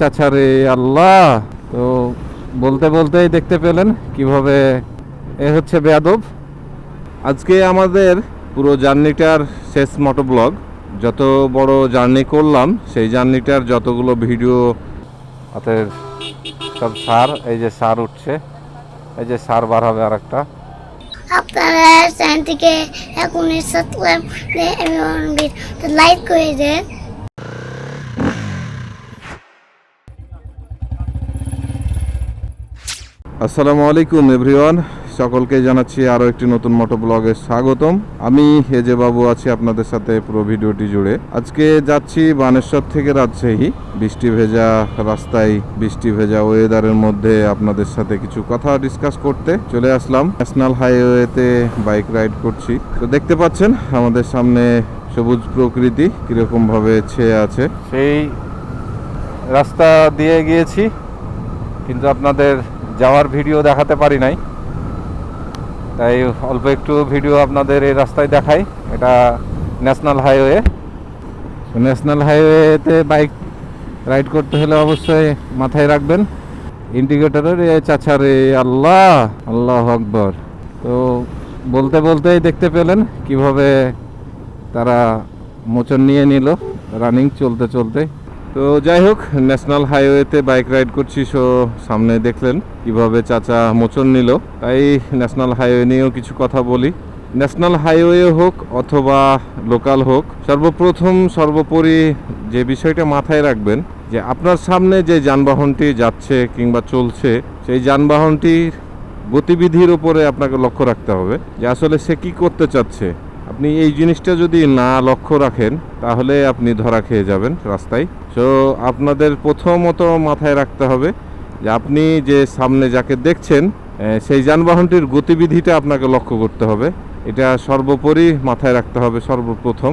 চাচা রে আল্লাহ। তো বলতে বলতেই দেখতে পেলেন কীভাবে এ হচ্ছে বেয়াদব। আজকে আমাদের পুরো জার্নিটার শেষ মোটো ব্লগ। যত বড় জার্নি করলাম, সেই জার্নিটার যতগুলো ভিডিও হাতের সব সার, এই যে সার উঠছে, এই যে সার বার হবে আর একটা আপনারা চ্যানেলটিকে এখনই সাবস্ক্রাইব লাইক করে দেন। আসসালামু আলাইকুম এভরিওয়ান। সকলকে জানাচ্ছি আরও একটি নতুন মোটো ব্লগে স্বাগতম। আমি হেজে বাবু আছি আপনাদের সাথে পুরো ভিডিওটি জুড়ে। আজকে যাচ্ছি বানেশ্বর থেকে রাজশাহী। বৃষ্টি ভেজা রাস্তায় বৃষ্টি ভেজা ওয়েদারের মধ্যে আপনাদের সাথে কিছু কথা ডিসকাস করতে চলে আসলাম। ন্যাশনাল হাইওয়েতে বাইক রাইড করছি। তো দেখতে পাচ্ছেন, আমাদের সামনে সবুজ প্রকৃতি কীরকম ভাবে ছেয়ে আছে। সেই রাস্তা দিয়ে গিয়েছি, কিন্তু আপনাদের যাওয়ার ভিডিও দেখাতে পারি নাই। তাই অল্প একটু ভিডিও আপনাদের এই রাস্তায় দেখাই। এটা ন্যাশনাল হাইওয়ে। ন্যাশনাল হাইওয়েতে বাইক রাইড করতে হলে অবশ্যই মাথায় রাখবেন। ইন্ডিকেটরের এ চাচা রে আল্লাহ আল্লাহ আকবর। তো বলতে বলতেই দেখতে পেলেন কীভাবে তারা মোচন নিয়ে নিল, রানিং চলতে চলতে। তো যাই হোক, ন্যাশনাল হাইওয়েতে বাইক রাইড করছি, সো সামনে দেখলেন কীভাবে চাচা মোচন নিল। তাই ন্যাশনাল হাইওয়ে নিয়েও কিছু কথা বলি। ন্যাশনাল হাইওয়ে হোক অথবা লোকাল হোক, সর্বপ্রথম, সর্বোপরি যে বিষয়টা মাথায় রাখবেন, যে আপনার সামনে যে যানবাহনটি যাচ্ছে কিংবা চলছে, সেই যানবাহনটির গতিবিধির উপরে আপনাকে লক্ষ্য রাখতে হবে, যে আসলে সে কি করতে চাচ্ছে। আপনি এই জিনিসটা যদি না লক্ষ্য রাখেন, তাহলে আপনি ধরা খেয়ে যাবেন রাস্তায়। সো আপনাদের প্রথমত মাথায় রাখতে হবে যে আপনি যে সামনে যাকে দেখছেন সেই যানবাহনটির গতিবিধিটা আপনাকে লক্ষ্য করতে হবে। এটা সর্বোপরি মাথায় রাখতে হবে সর্বপ্রথম।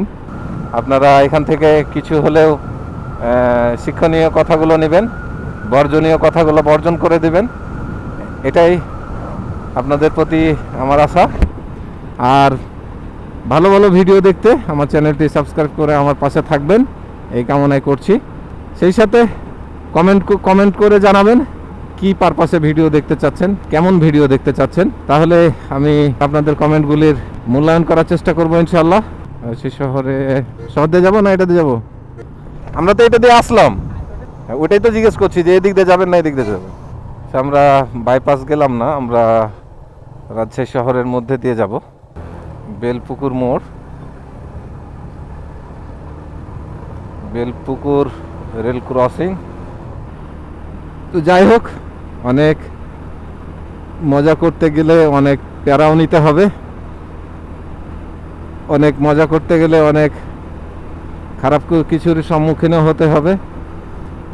আপনারা এখান থেকে কিছু হলেও শিক্ষণীয় কথাগুলো নেবেন, বর্জনীয় কথাগুলো বর্জন করে দেবেন। এটাই আপনাদের প্রতি আমার আশা। আর ভালো ভালো ভিডিও দেখতে আমার চ্যানেলটি সাবস্ক্রাইব করে আমার পাশে থাকবেন। এই কামনাই করছি। সেই সাথে কমেন্ট কমেন্ট করে জানাবেন কি পারপাসে ভিডিও দেখতে চাচ্ছেন, কেমন ভিডিও দেখতে চাচ্ছেন। তাহলে আমি আপনাদের কমেন্টগুলির মূল্যায়ন করার চেষ্টা করব ইনশাল্লাহ সে শহরে শহর দিয়ে যাব না এটাতে যাব? আমরা তো এটা দিয়ে আসলাম। ওটাই তো জিজ্ঞেস করছি যে এদিক দিয়ে যাবেন না এদিক দিয়ে যাবেন? আমরা বাইপাস গেলাম না, আমরা রাজশাহী শহরের মধ্যে দিয়ে যাব। বেলপুকুর মোড়। Belpukur rail crossing. তো যাই হোক, অনেক মজা করতে গেলে অনেক প্যারাও নিতে হবে। অনেক মজা করতে গেলে অনেক খারাপ কিছুর সম্মুখীনও হতে হবে।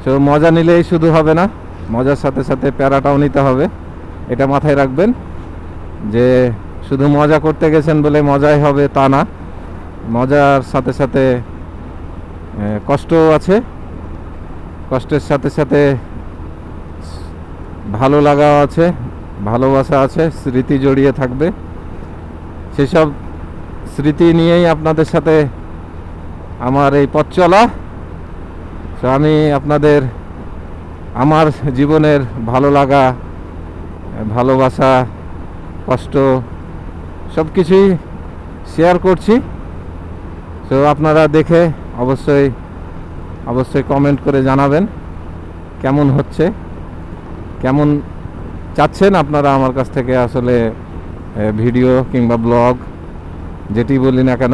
সো মজা নিলেই শুধু হবে না, মজার সাথে সাথে প্যারাটাও নিতে হবে। এটা মাথায় রাখবেন যে শুধু মজা করতে গেছেন বলে মজাই হবে তা না। মজার সাথে সাথে কষ্টও আছে। কষ্টের সাথে সাথে ভালো লাগাও আছে, ভালোবাসা আছে, স্মৃতি জড়িয়ে থাকবে। সেসব স্মৃতি নিয়েই আপনাদের সাথে আমার এই পথ চলা। তো আমি আপনাদের আমার জীবনের ভালো লাগা, ভালোবাসা, কষ্ট সব কিছুই শেয়ার করছি। তো আপনারা দেখে অবশ্যই অবশ্যই কমেন্ট করে জানাবেন কেমন হচ্ছে, কেমন চাচ্ছেন আপনারা আমার কাছ থেকে আসলে ভিডিও কিংবা ব্লগ যেটি বলি না কেন।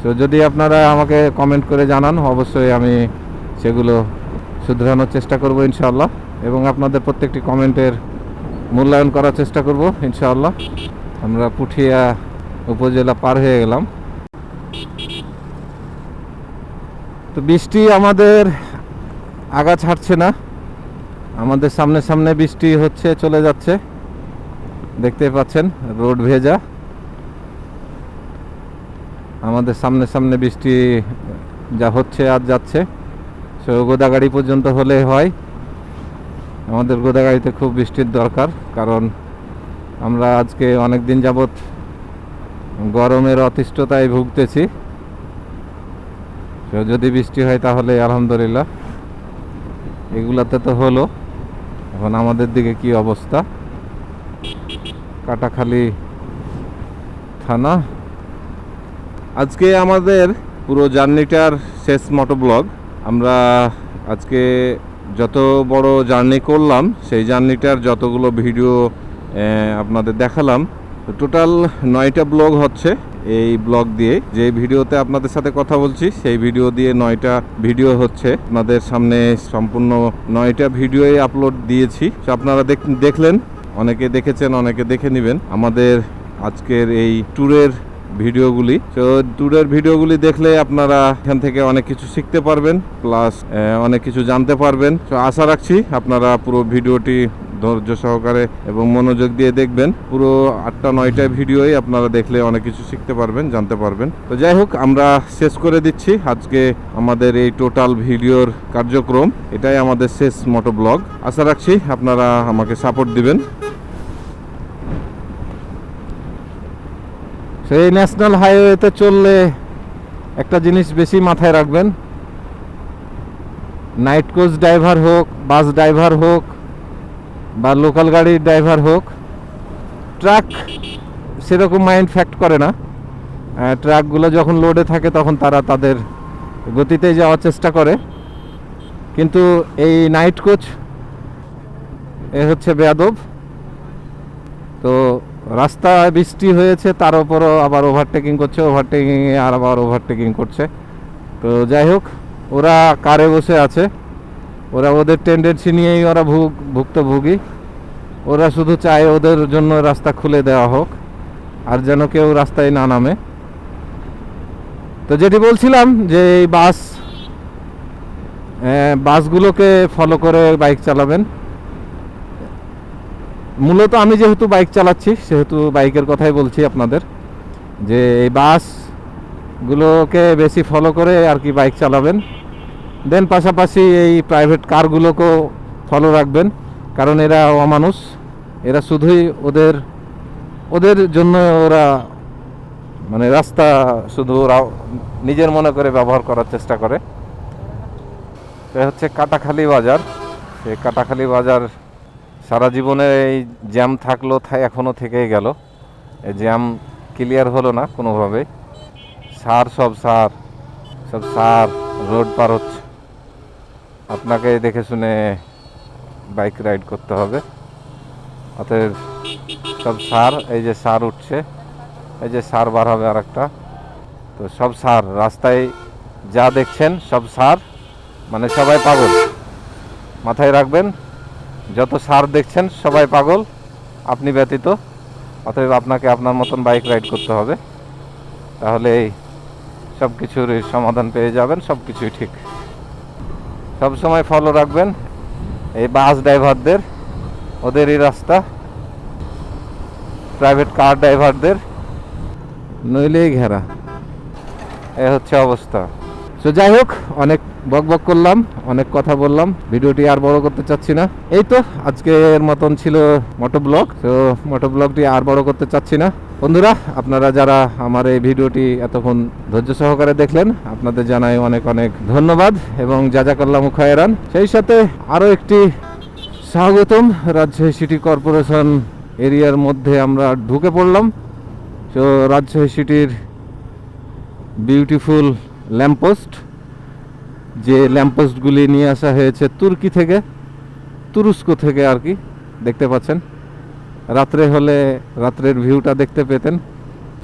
তো যদি আপনারা আমাকে কমেন্ট করে জানান, অবশ্যই আমি সেগুলো শুধরানোর চেষ্টা করব ইনশাআল্লাহ। এবং আপনাদের প্রত্যেকটি কমেন্টের মূল্যায়ন করার চেষ্টা করব ইনশাআল্লাহ। আমরা পুঠিয়া উপজেলা পার হয়ে গেলাম। তো বৃষ্টি আমাদের আগা ছাড়ছে না। আমাদের সামনে সামনে বৃষ্টি হচ্ছে, চলে যাচ্ছে। দেখতে পাচ্ছেন, রোড ভেজা। আমাদের সামনে সামনে বৃষ্টি যা হচ্ছে আর যাচ্ছে। সো গোদাগাড়ি পর্যন্ত হলে হয়। আমাদের গোদাগাড়িতে খুব বৃষ্টির দরকার, কারণ আমরা আজকে অনেক দিন যাবৎ গরমের অতিষ্ঠতায় ভুগতেছি। তো যদি বৃষ্টি হয় তাহলে আলহামদুলিল্লাহ। এগুলাতে তো হলো। এখন আমাদের দিকে কি অবস্থা? কাটাখালি থানা। আজকে আমাদের পুরো জার্নিটার শেষ মোটো ব্লগ। আমরা আজকে যত বড় জার্নি করলাম, সেই জার্নিটার যতগুলো ভিডিও আপনাদের দেখালাম। টোটাল নয়টা ব্লগ হচ্ছে এই ব্লগ দিয়ে। যে ভিডিওতে আপনাদের সাথে কথা বলছি, সেই ভিডিও দিয়ে নয়টা ভিডিও হচ্ছে। আপনাদের সামনে সম্পূর্ণ নয়টা ভিডিওই আপলোড দিয়েছি। আপনারা দেখ- দেখলেন, অনেকে দেখেছেন, অনেকে দেখে নেবেন আমাদের আজকের এই ট্যুরের ভিডিওগুলি। তো ট্যুরের ভিডিওগুলি দেখলে আপনারা এখান থেকে অনেক কিছু শিখতে পারবেন, প্লাস অনেক কিছু জানতে পারবেন। তো আশা রাখছি আপনারা পুরো ভিডিওটি ধৈর্য সহকারে এবং মনোযোগ দিয়ে দেখবেন। পুরো আটটা, নয়টা ভিডিওই আপনারা দেখলে অনেক কিছু শিখতে পারবেন, জানতে পারবেন। তো যাই হোক, আমরা শেষ করে দিচ্ছি আজকে আমাদের এই টোটাল ভিডিওর কার্যক্রম। এটাই আমাদের শেষ মোটো ব্লগ। আশা রাখছি আপনারা আমাকে সাপোর্ট দিবেন। সেই ন্যাশনাল হাইওয়েতে চললে একটা জিনিস বেশি মাথায় রাখবেন। নাইট কোচ ড্রাইভার হোক, বাস ড্রাইভার হোক বা লোকাল গাড়ির ড্রাইভার হোক ট্রাক সেরকম মাইন্ড ফ্যাক্ট করে না। ট্রাকগুলো যখন লোডে থাকে তখন তারা তাদের গতিতে যাওয়ার চেষ্টা করে। কিন্তু এই নাইট কোচ এ হচ্ছে বেয়াদব। তো রাস্তা বৃষ্টি হয়েছে, তার উপরও আবার ওভারটেকিং করছে ওভারটেকিংয়ে আর আবার ওভারটেকিং করছে। তো যাই হোক, ওরা কারে বসে আছে? ওরা ওদের টেন্ডেন্সি নিয়েই ওরা ভুগ ভুক্তভোগী। ওরা শুধু চায় ওদের জন্য রাস্তা খুলে দেওয়া হোক, আর যেন কেউ রাস্তায় না নামে। তো যেটি বলছিলাম যে এই বাস বাসগুলোকে ফলো করে বাইক চালাবেন। মূলত আমি যেহেতু বাইক চালাচ্ছি, সেহেতু বাইকের কথাই বলছি আপনাদের, যে এই বাসগুলোকে বেশি ফলো করে আর কি বাইক চালাবেন। দেন পাশাপাশি এই প্রাইভেট কারগুলোকেও ফলো রাখবেন, কারণ এরা অমানুষ। এরা শুধুই ওদের ওদের জন্য ওরা মানে রাস্তা শুধু ওরা নিজের মনে করে ব্যবহার করার চেষ্টা করে। তো হচ্ছে কাটাখালি বাজার। সেই কাটাখালি বাজার সারা জীবনে এই জ্যাম থাকল, থা- এখনও থেকেই গেল। এই জ্যাম ক্লিয়ার হলো না কোনোভাবে সার সব সার সব সার, রোড পার হচ্ছে। আপনাকে দেখে শুনে বাইক রাইড করতে হবে। অতএব সব সার, এই যে সার উঠছে, এই যে সার বার হবে আর একটা তো সব সার, রাস্তায় যা দেখছেন সব সার মানে সবাই পাগল। মাথায় রাখবেন, যত সার দেখছেন সবাই পাগল, আপনি ব্যতীত। অতএব আপনাকে আপনার মতন বাইক রাইড করতে হবে। তাহলে এই সব কিছুর সমাধান পেয়ে যাবেন সব কিছুই ঠিক। সব সময় ফলো রাখবেন। এই বাস ড্রাইভারদের ওদেরই রাস্তা। প্রাইভেট কার ড্রাইভারদের নইলেই ঘেরা। এ হচ্ছে অবস্থা। তো যাই হোক অনেক বক বক করলাম অনেক কথা বললাম। ভিডিওটি আর বড় করতে চাচ্ছি না। এই তো আজকের মতন ছিল মোটো ব্লগ তো মোটো ব্লগটি আর বড় করতে চাচ্ছি না। বন্ধুরা, আপনারা যারা আমার এই ভিডিওটি এতক্ষণ ধৈর্য সহকারে দেখলেন, আপনাদের জানাই অনেক অনেক ধন্যবাদ এবং যা যা করলাম খয়েরান সেই সাথে আরও একটি স্বাগতম রাজশাহী সিটি কর্পোরেশন এরিয়ার মধ্যে আমরা ঢুকে পড়লাম। তো রাজশাহী সিটির বিউটিফুল ল্যাম্পোস্ট যে ল্যাম্পোস্টগুলি নিয়ে আসা হয়েছে তুর্কি থেকে, তুরস্ক থেকে আর কি, দেখতে পাচ্ছেন। রাত্রে হলে রাত্রের ভিউটা দেখতে পেতেন।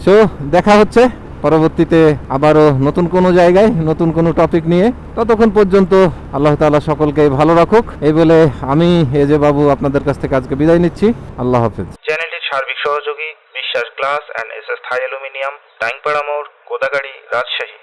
সো দেখা হচ্ছে। পরবর্তীতে আবারও নতুন কোনো জায়গায়, নতুন কোনো টপিক নিয়ে। ততক্ষণ পর্যন্ত আল্লাহ তাআলা সকলকে ভালো রাখুক। এই বলে আমি এ যে বাবু আপনাদের কাছ থেকে আজকে বিদায় নিচ্ছি। আল্লাহ হাফেজ। চ্যানেলটির সার্বিক সহযোগী, Biswas glass and S S thai aluminium Taingpara মোড়, কোদাগাড়ি, রাজশাহী।